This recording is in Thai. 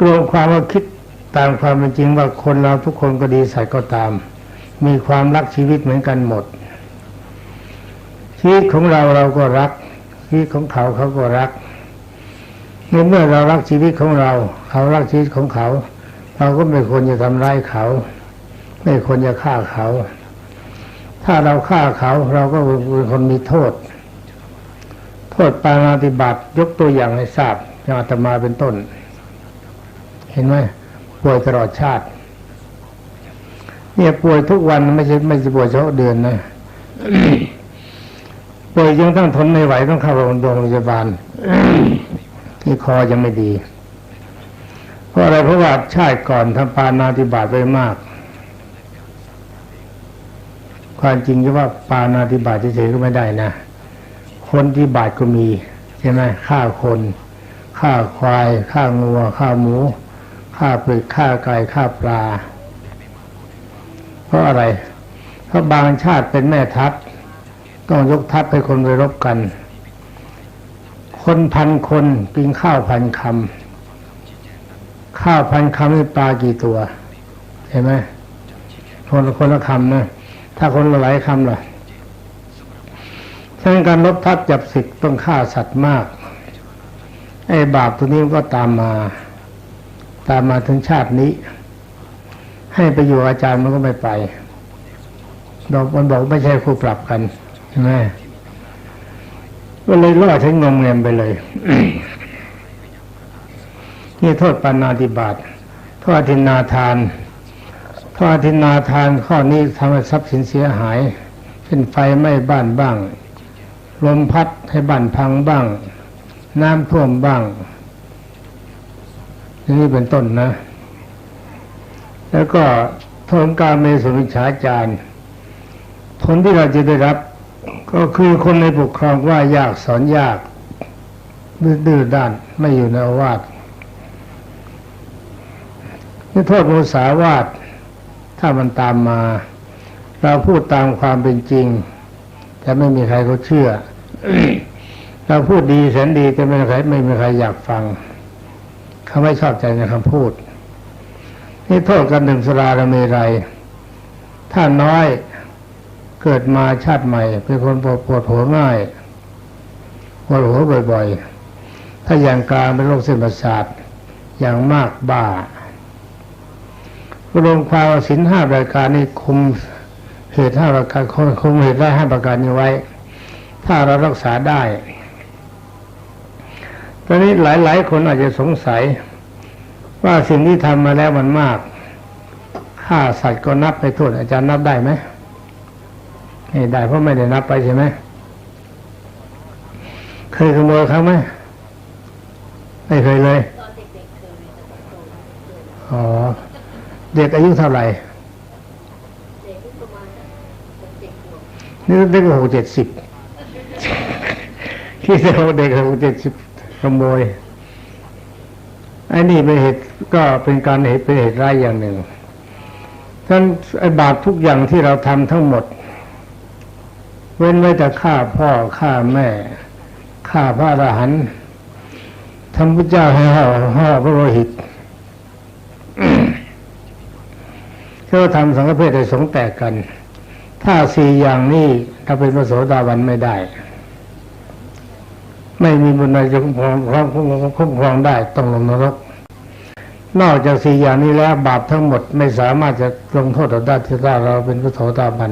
กลัวความว่าคิดตามความเป็นจริงว่าคนเราทุกคนก็ดีสัตว์ก็ตาม มีความรักชีวิตเหมือนกันหมด ชีวิตของเราเราก็รัก ชีวิตของเขาเขาก็รักในเมื่อเรารักชีวิตของเรา เขารักชีวิตของเขา เราก็ไม่ควรจะทำร้ายเขา ไม่ควรจะฆ่าเขา ถ้าเราฆ่าเขาเราก็เป็นคนมีโทษ โทษปาณาติบาตยกตัวอย่างให้ทราบอย่างอาตมาเป็นต้น เห็นไหมป่วยตลอดชาติ เนี่ยป่วยทุกวันไม่ใช่ไม่ใช่ป่วยเฉพาะเดือนนะป่วยยังต้องทนไม่ไหวต้องเข้าโรงพยาบาลที่คอยังไม่ดี เพราะอะไรเพราะว่าชาติก่อนทำปานาติบาตไปมาก ความจริงจะว่าปานาติบาตเฉยๆก็ไม่ได้นะ คนที่บาตก็มีใช่ไหมฆ่าคนฆ่าควายฆ่างัวฆ่าหมู ฆ่าปลึกฆ่าไก่ฆ่าปลา เพราะอะไร เพราะบางชาติเป็นแม่ทัพต้องยกทัพให้คนไปรบกัน คนพันคนกินข้าวพันคำข้าวพันคำนี่ปลากี่ตัว เห็นไหมคนละคนละคำนะถ้าคนละหลายคำล่ะฉะนั้นการลบทัพจับศึกต้องฆ่าสัตว์มากไอ้บาปตัวนี้ก็ตามมา ตามมาถึงชาตินี้ ให้ไปอยู่อาจารย์มันก็ไม่ไปบอกมันบอกไม่ใช่คู่ปรับกันใช่ไหมก็เลยล่อใช้งมเงียมไปเลยนี่โทษปานาติบาตโทษอธินาทานโทษอธินาทานข้อนี้ทำให้ทรัพย์สินเสียหาย เช่นไฟไหม้บ้านบ้างลมพัดให้บ้านพังบ้าง น้ำท่วมบ้าง อย่างนี้เป็นต้นนะ แล้วก็โทษการเมสุวิชาจารย์ ผลที่เราจะได้รับก็คือคนในปกครองว่ายากสอนยากดื้อด้านไม่อยู่ในอาวาสนี่โทษมุสาวาทถ้ามันตามมา เราพูดตามความเป็นจริง แต่ไม่มีใครเขาเชื่อ เราพูดดีแสนดีแต่ไม่มีใครไม่มีใครอยากฟัง เขาไม่ชอบใจในคำพูด นี่โทษกันหนึ่งสราละเมรัยถ้าน้อยเกิดมาชาติใหม่ เป็นคนปวดหัวง่ายปวดหัวบ่อยๆ ถ้าอย่างกลางเป็นโรคเส้นประสาทอย่างมากบ้ารวมความสินห้าปรายการนี้คุมเหตุห้าประการคุมเหตุได้ห้าประการนี้ไว้ ถ้าเรารักษาได้ ตอนนี้หลาย ๆ คนอาจจะสงสัย ว่าสิ่งที่ทำมาแล้วมันมากฆ่าสัตว์ก็นับไปโทษอาจารย์นับได้ไหมไม่ได้เพราะไม่ได้นับไปใช่ไหมเคยขโมยเขาไหมไม่เคยเลยตอนเด็กๆเคยแต่โตๆอ๋อเด็กอายุเท่าไหร่นี่เด็กหกเจ็ดสิบคิดว่าเด็กหกเจ็ดสิบ ขโมยไอ้นี่เป็นเหตุก็เป็นการเหตุเป็นเหตุร้ายอย่างหนึ่งท่านไอ้บาปทุกอย่างที่เราทำทั้งหมด เว้นไว้แต่ฆ่าพ่อฆ่าแม่ฆ่าพระอรหันต์ทำพระเจ้าให้ห่อห่อพระโลหิตก็ทำสังฆเพศให้สงแตกกัน ถ้าสี่อย่างนี้ถ้าเป็นพระโสดาบันไม่ได้ ไม่มีบุญใดจะคุ้มครองคุ้มครองได้ต้องลงนรก นอกจากสี่อย่างนี้แล้วบาปทั้งหมดไม่สามารถจะลงโทษเราได้ที่ถ้าเราเป็นพระโสดาบัน